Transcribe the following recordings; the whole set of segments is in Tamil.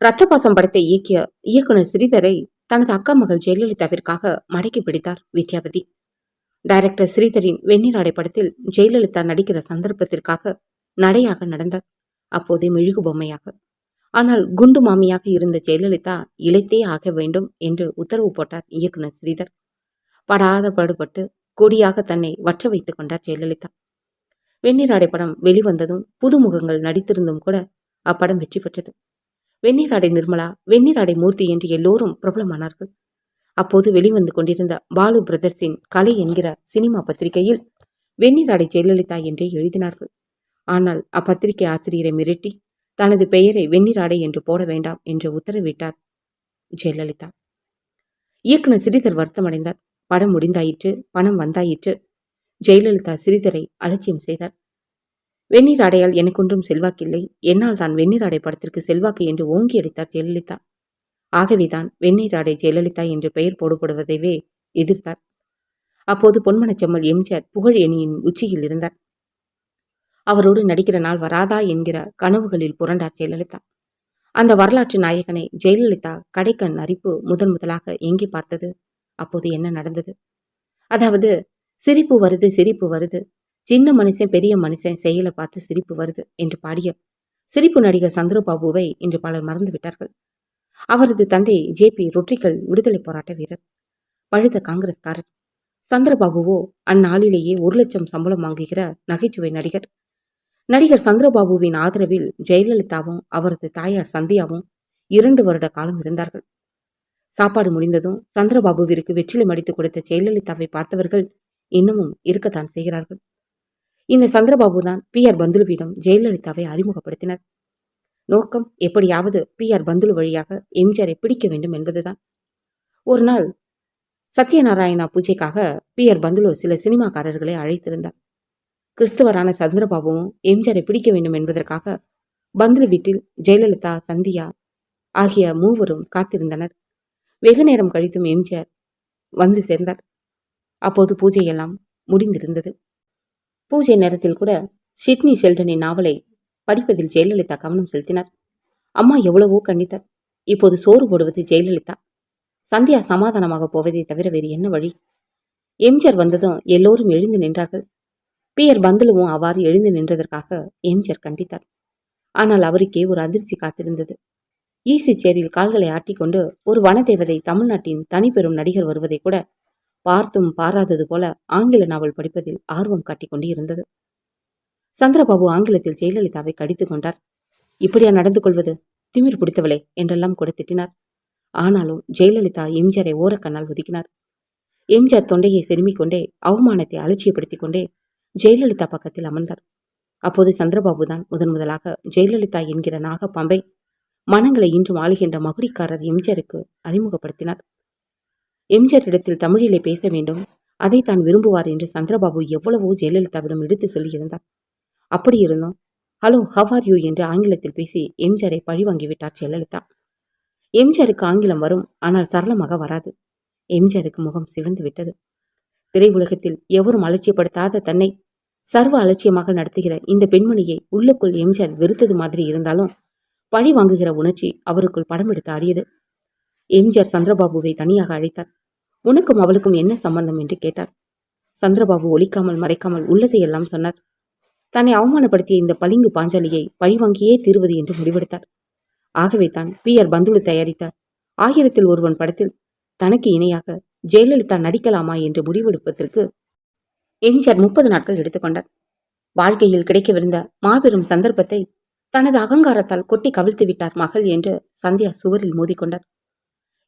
ரத்தபாசம் படத்தை இயக்கிய இயக்குனர் ஸ்ரீதரை தனது அக்கா மகள் ஜெயலலிதாவிற்காக மடக்கி பிடித்தார் வித்யாபதி டைரக்டர் ஸ்ரீதரின் வெந்நீராடை படத்தில் ஜெயலலிதா நடிக்கிற சந்தர்ப்பத்திற்காக நடையாக நடந்தார். அப்போதே மெழுகு பொம்மையாக. ஆனால் குண்டு மாமியாக இருந்த ஜெயலலிதா இழைத்தே ஆக வேண்டும் என்று உத்தரவு போட்டார் இயக்குனர் ஸ்ரீதர். படாத பாடுபட்டு கொடியாக தன்னை வற்ற வைத்துக் கொண்டார் ஜெயலலிதா. வெண்ணிராடை படம் வெளிவந்ததும் புதுமுகங்கள் நடித்திருந்தும் கூட அப்படம் வெற்றி பெற்றது. வெந்நீராடை நிர்மலா வெந்நீராடை மூர்த்தி என்று எல்லோரும் பிரபலமானார்கள். அப்போது வெளிவந்து கொண்டிருந்த பாலு பிரதர்ஸின் கலை என்கிற சினிமா பத்திரிகையில் வெந்நீராடை ஜெயலலிதா என்றே எழுதினார்கள். ஆனால் அப்பத்திரிகை ஆசிரியரை மிரட்டி தனது பெயரை வெந்நீராடை என்று போட வேண்டாம் என்று உத்தரவிட்டார் ஜெயலலிதா. இயக்குனர் சிறிதர் வருத்தமடைந்தார். படம் முடிந்தாயிற்று பணம் வந்தாயிற்று. ஜெயலலிதா சிறிதரை அலட்சியம் செய்தார். வெந்நீர் ஆடையால் எனக்கொன்றும் செல்வாக்கில்லை. என்னால் தான் வெந்நீர் ஆடை படத்திற்கு செல்வாக்கு என்று ஓங்கி அடித்தார் ஜெயலலிதா. ஆகவேதான் வெந்நீர் ஆடை ஜெயலலிதா என்று பெயர் போடப்படுவதைவே எதிர்த்தார். அப்போது பொன்மனச்செம்மல் எம்ஜிஆர் புகழ் எணியின் உச்சியில் இருந்தார். அவரோடு நடிக்கிற நாள் வராதா என்கிற கனவுகளில் புரண்டார் ஜெயலலிதா. அந்த வரலாற்று நாயகனை ஜெயலலிதா கடைக்கண் அரிப்பு முதன் முதலாக எங்கே பார்த்தது? அப்போது என்ன நடந்தது? அதாவது சிரிப்பு வருது சிரிப்பு வருது. சின்ன மனுஷன் பெரிய மனுஷன் செயலை பார்த்து சிரிப்பு வருது என்று பாடிய சிரிப்பு நடிகர் சந்திரபாபுவை இன்று பலர் மறந்து விட்டார்கள். அவரது தந்தை ஜே பி ரொட்ரிக்கல் விடுதலை போராட்ட வீரர் பழுத காங்கிரஸ்காரர். சந்திரபாபுவோ அந்நாளிலேயே ஒரு லட்சம் சம்பளம் வாங்குகிற நகைச்சுவை நடிகர். நடிகர் சந்திரபாபுவின் ஆதரவில் ஜெயலலிதாவும் அவரது தாயார் சந்தியாவும் இரண்டு வருட காலம் இருந்தார்கள். சாப்பாடு முடிந்ததும் சந்திரபாபுவிற்கு வெற்றிலை மடித்து கொடுத்த ஜெயலலிதாவை பார்த்தவர்கள் இன்னமும் இருக்கத்தான் செய்கிறார்கள். இந்த சந்திரபாபு தான் பி ஆர் பந்துலுவிடம் ஜெயலலிதாவை அறிமுகப்படுத்தினர். நோக்கம் எப்படியாவது பி ஆர் பந்துலு வழியாக எம்ஜிஆரை பிடிக்க வேண்டும் என்பதுதான். ஒரு நாள் சத்யநாராயணா பூஜைக்காக பி ஆர் பந்துலு சில சினிமாக்காரர்களை அழைத்திருந்தார். கிறிஸ்துவரான சந்திரபாபுவும் எம்ஜிஆரை பிடிக்க வேண்டும் என்பதற்காக பந்துலு வீட்டில் ஜெயலலிதா சந்தியா ஆகிய மூவரும் காத்திருந்தனர். வெகு நேரம் கழித்தும் எம்ஜிஆர் வந்து சேர்ந்தார். அப்போது பூஜையெல்லாம் முடிந்திருந்தது. பூஜை நேரத்தில் கூட ஷிட்னி ஷெல்டனின் நாவலை படிப்பதில் ஜெயலலிதா கவனம் செலுத்தினார். அம்மா எவ்வளவோ கண்டித்தார் இப்போது சோறு போடுவது ஜெயலலிதா. சந்தியா சமாதானமாக போவதை தவிர வேறு என்ன வழி? எம்ஜிஆர் வந்ததும் எல்லோரும் எழுந்து நின்றார்கள். பி ஆர் பந்துலுவும் அவ்வாறு எழுந்து நின்றதற்காக எம்ஜிஆர் கண்டித்தார். ஆனால் அவருக்கே ஒரு அதிர்ச்சி காத்திருந்தது. ஈசி சேரில் கால்களை ஆட்டிக்கொண்டு ஒரு வனதேவதை தமிழ்நாட்டின் தனிப்பெரும் நடிகர் வருவதை கூட பார்த்தும் பாராதது போல ஆங்கில நாவல் படிப்பதில் ஆர்வம் காட்டிக்கொண்டு இருந்தது சந்திரபாபு ஆங்கிலத்தில் ஜெயலலிதாவை கடித்து கொண்டார். இப்படியா நடந்து கொள்வது? திமிர் பிடித்தவளே என்றெல்லாம் கூட திட்டினார். ஆனாலும் ஜெயலலிதா எம்ஜிஆரை ஓரக்கண்ணால் ஒதுக்கினார். எம்ஜிஆர் தொண்டையை செருமிக் கொண்டே அவமானத்தை அலட்சியப்படுத்திக் கொண்டே ஜெயலலிதா பக்கத்தில் அமர்ந்தார். அப்போது சந்திரபாபு தான் முதன் முதலாக ஜெயலலிதா என்கிற நாகப்பாம்பை மனங்களை இன்றும் ஆளுகின்ற மகுடிக்காரர் எம்ஜிஆருக்கு அறிமுகப்படுத்தினார். எம்ஜிஆர் இடத்தில் தமிழிலே பேச வேண்டும். அதை தான் விரும்புவார் என்று சந்திரபாபு எவ்வளவோ ஜெயலலிதாவிடம் எடுத்து சொல்லியிருந்தார். அப்படி இருந்தோம். ஹலோ ஹவ் ஆர் யூ என்று ஆங்கிலத்தில் பேசி எம்ஜிஆரை பழிவாங்கிவிட்டார் ஜெயலலிதா. எம்ஜிஆருக்கு ஆங்கிலம் வரும் ஆனால் சரளமாக வராது. எம்ஜிஆருக்கு முகம் சிவந்து விட்டது. திரையுலகத்தில் எவரும் அலட்சியப்படுத்தாத தன்னை சர்வ அலட்சியமாக நடத்துகிற இந்த பெண்மணியை உள்ளுக்குள் எம்ஜிஆர் வெறுத்தது மாதிரி இருந்தாலும் பழி வாங்குகிற உணர்ச்சி அவருக்குள் படம் எடுத்து ஆடியது. எம்ஜிஆர் சந்திரபாபுவை தனியாக அழைத்தார். உனக்கும் அவளுக்கும் என்ன சம்பந்தம் என்று கேட்டார். சந்திரபாபு ஒழிக்காமல் மறைக்காமல் உள்ளதையெல்லாம் சொன்னார். தன்னை அவமானப்படுத்திய இந்த பளிங்கு பாஞ்சாலியை பழிவாங்கியே தீர்வது என்று முடிவெடுத்தார். ஆகவே தான் பி ஆர் பந்துலு தயாரித்த ஆயிரத்தில் ஒருவன் படத்தில் தனக்கு இணையாக ஜெயலலிதா நடிக்கலாமா என்று முடிவெடுப்பதற்கு எம்ஜிஆர் முப்பது நாட்கள் எடுத்துக்கொண்டார் வாழ்க்கையில் கிடைக்கவிருந்த மாபெரும் சந்தர்ப்பத்தை தனது அகங்காரத்தால் கொட்டி கவிழ்த்து விட்டார் மகள் என்று சந்தியா சுவரில் மோதிக்கொண்டார்.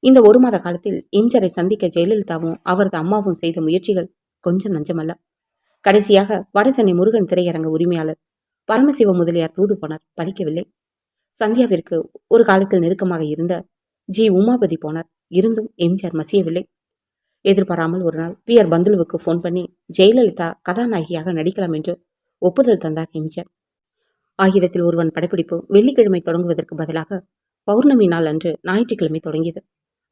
இந்த ஒரு மாத காலத்தில் எம்ஜரை சந்திக்க ஜெயலலிதாவும் அவரது அம்மாவும் செய்த முயற்சிகள் கொஞ்சம் நஞ்சமல்ல. கடைசியாக வடசென்னை முருகன் திரையரங்க உரிமையாளர் பரமசிவ முதலியார் தூது போனார் பலிக்கவில்லை. சந்தியாவிற்கு ஒரு காலத்தில் நெருக்கமாக இருந்த ஜி. உமாபதி போனார் இருந்தும் எம்ஜிஆர் மசியவில்லை. எதிர்பாராமல் ஒரு நாள் பி. ஆர். பந்துலுவுக்கு ஃபோன் பண்ணி ஜெயலலிதா கதாநாயகியாக நடிக்கலாம் என்று ஒப்புதல் தந்தார் எம்ஜிஆர். ஆயிரத்தில் ஒருவன் படப்பிடிப்பு வெள்ளிக்கிழமை தொடங்குவதற்கு பதிலாக பௌர்ணமி நாள் அன்று ஞாயிற்றுக்கிழமை தொடங்கியது.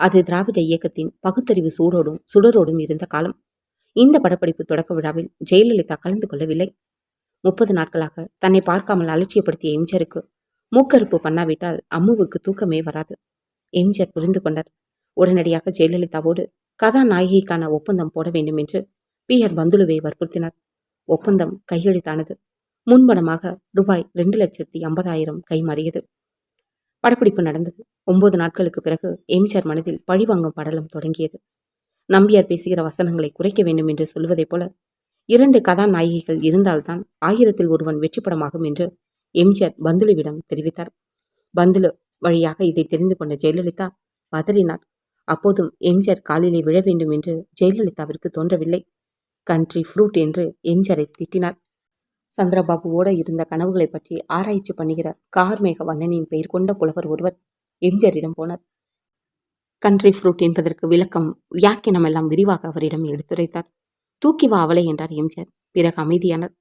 அது திராவிட இயக்கத்தின் பகுத்தறிவு சூடோடும் சுடரோடும் இருந்த காலம். இந்த படப்பிடிப்பு தொடக்க விழாவில் ஜெயலலிதா கலந்து கொள்ளவில்லை. முப்பது நாட்களாக தன்னை பார்க்காமல் அலட்சியப்படுத்திய எம்ஜிஆருக்கு மூக்கறுப்பு பண்ணாவிட்டால் அம்முவுக்கு தூக்கமே வராது. எம்ஜிஆர் புரிந்து கொண்டார். உடனடியாக ஜெயலலிதாவோடு கதாநாயகிக்கான ஒப்பந்தம் போட வேண்டும் என்று பி ஆர் பந்துலுவை வற்புறுத்தினார். ஒப்பந்தம் கையெழுத்தானது. முன்பணமாக ரூபாய் ரெண்டு லட்சத்தி ஐம்பதாயிரம் கைமாறியது. படப்பிடிப்பு நடந்தது. ஒன்பது நாட்களுக்கு பிறகு எம்ஜிஆர் மனதில் பழிவாங்கும் படலம் தொடங்கியது. நம்பியார் பேசுகிற வசனங்களை குறைக்க வேண்டும் என்று சொல்வதைப் போல இரண்டு கதாநாயகிகள் இருந்தால்தான் ஆயிரத்தில் ஒருவன் வெற்றி படமாகும் என்று எம்ஜிஆர் பந்துலுவிடம் தெரிவித்தார். பந்துலு வழியாக இதை தெரிந்து கொண்ட ஜெயலலிதா பதறினார் அப்போதும் எம்ஜிஆர் காலிலே விழ வேண்டும் என்று ஜெயலலிதாவிற்கு தோன்றவில்லை. கண்ட்ரி ஃப்ரூட் என்று எம்ஜிஆரை திட்டினார். சந்திரபாபுவோட இருந்த கனவுகளை பற்றி ஆராய்ச்சி பண்ணுகிற கார்மேக வண்ணனின் பெயர் கொண்ட புலவர் ஒருவர் எம்ஜிஆரிடம் போனார். கண்ட்ரி ஃப்ரூட் என்பதற்கு விளக்கம் வியாக்கியனம் எல்லாம் விரிவாக அவரிடம் எடுத்துரைத்தார். தூக்கி வா அவளை என்றார் எம்ஜிஆர். பிறகு அமைதியானார்.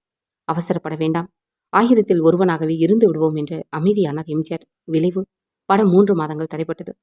அவசரப்பட வேண்டாம். ஆயிரத்தில் ஒருவனாகவே இருந்து விடுவோம் என்று அமைதியானார் எம்ஜிஆர். விளைவு. படம் மூன்று மாதங்கள் தடைப்பட்டது.